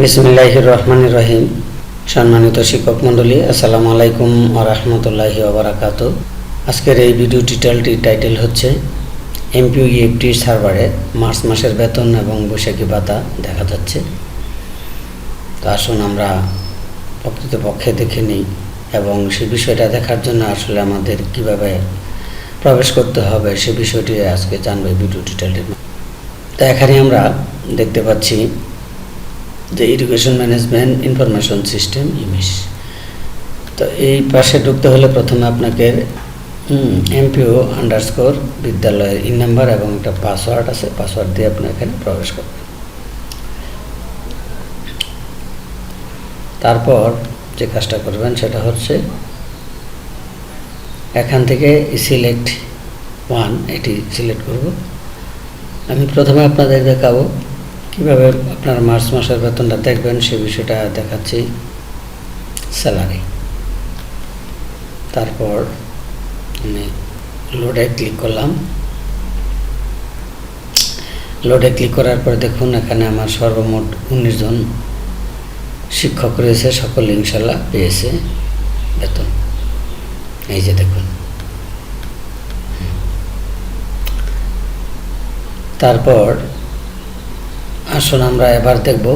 বিসমিল্লাহ রহমান রহিম। সম্মানিত শিক্ষক মণ্ডলী, আসসালামু আলাইকুম রহমতুল্লাহি ওবরাকাত আজকের এই ভিডিও টিটেলটির টাইটেল হচ্ছে, এমপিউ ইএফটি সার্ভারে মার্চ মাসের বেতন এবং বৈশাখী ভাতা দেখা যাচ্ছে। তো আসুন আমরা প্রকৃতপক্ষে দেখে নিই এবং সে বিষয়টা দেখার জন্য আসলে আমাদের কীভাবে প্রবেশ করতে হবে সে বিষয়টি আজকে জানবে ভিডিও টিটেলটির তো এখানে আমরা দেখতে পাচ্ছি যে education management information system EMIS তো এই পাশে ঢুকতে হলে প্রথমে আপনাকে এমপিও আন্ডারস্কোর বিদ্যালয়ের ইন নাম্বার এবং একটা পাসওয়ার্ড আছে পাসওয়ার্ড দিয়ে আপনি এখানে প্রবেশ করবেন। তারপর যে কাজটা করবেন সেটা হচ্ছে, এখান থেকে সিলেক্ট ওয়ান এটি সিলেক্ট করব। আমি প্রথমে আপনাদের দেখাবো কীভাবে আপনার মার্চ মাসের বেতনটা দেখবেন সে বিষয়টা দেখাচ্ছি। স্যালারি। তারপর আমি লোডে ক্লিক করলাম। লোডে ক্লিক করার পরে দেখুন, এখানে আমার সর্বমোট উনিশ জন শিক্ষক রয়েছে, সকল ইনশাল্লাহ পেয়েছে বেতন। এই যে দেখুন। তারপর আসুন, আমরা এবার দেখব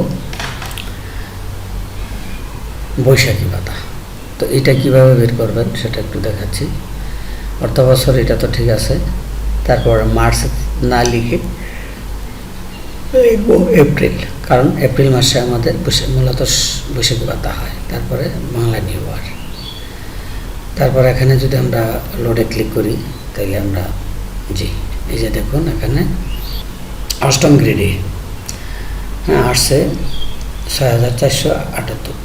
বৈশাখী ভাতা তো এটা কীভাবে বের করবেন সেটা একটু দেখাচ্ছি। অর্থ বছর, এটা তো ঠিক আছে। তারপর মার্চ না লিখে এপ্রিল, কারণ এপ্রিল মাসে আমাদের বৈশাখ মূলত বৈশাখী ভাতা হয়। তারপরে বাংলা নিউ ইয়ার। তারপর এখানে যদি আমরা লোডে ক্লিক করি তাহলে আমরা জি, এই যে দেখুন এখানে অষ্টম গ্রেডে আসছে ছয় হাজার চারশো আটাত্তর।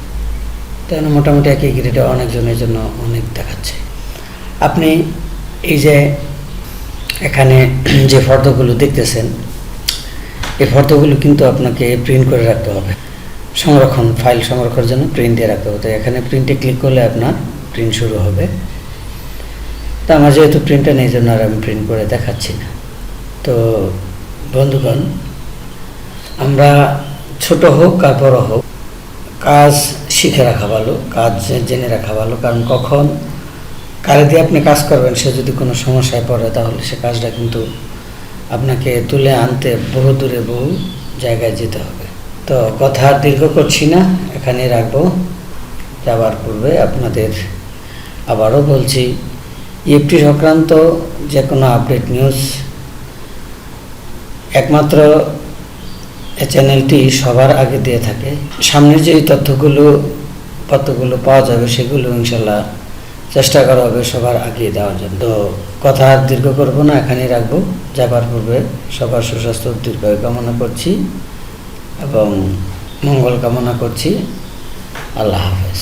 তাহলে মোটামুটি একই গ্রেডে অনেকজনের জন্য অনেক দেখাচ্ছে। আপনি এই যে এখানে যে ফর্দগুলো দেখতেছেন, এই ফর্দগুলো কিন্তু আপনাকে প্রিন্ট করে রাখতে হবে। সংরক্ষণ ফাইল সংরক্ষণের জন্য প্রিন্ট দিয়ে রাখতে হবে। তো এখানে প্রিন্টে ক্লিক করলে আপনার প্রিন্ট শুরু হবে। তো আমার যেহেতু প্রিন্টটা নেই জন্য আর আমি প্রিন্ট করে দেখাচ্ছি না। তো বন্ধুগণ আমরা ছোট হোক আর বড় হোক, কাজ শিখে রাখা ভালো, কাজ জেনে রাখা ভালো, কারণ কখন কারে দিয়ে আপনি কাজ করবেন, সে যদি কোনো সমস্যায় পড়ে, তাহলে সে কাজটা কিন্তু আপনাকে তুলে আনতে বহু দূরে বহু জায়গায় যেতে হবে। তো কথা দীর্ঘ করছি না এখানে রাখব। যাওয়ার পূর্বে আপনাদের আবারও বলছি, ইএফটি সংক্রান্ত যে কোনো আপডেট নিউজ, একমাত্র এই চ্যানেলটি সবার আগে দিয়ে থাকে। সামনের যে তথ্যগুলো তথ্যগুলো পাওয়া যাবে সেগুলো ইনশাল্লাহ চেষ্টা করা হবে সবার আগে দেওয়ার জন্য। তো কথা আর দীর্ঘ করব না, এখানেই রাখব। যাবার পূর্বে সবার সুস্বাস্থ্য, দীর্ঘায়ু কামনা করছি এবং মঙ্গল কামনা করছি। আল্লাহ হাফেজ।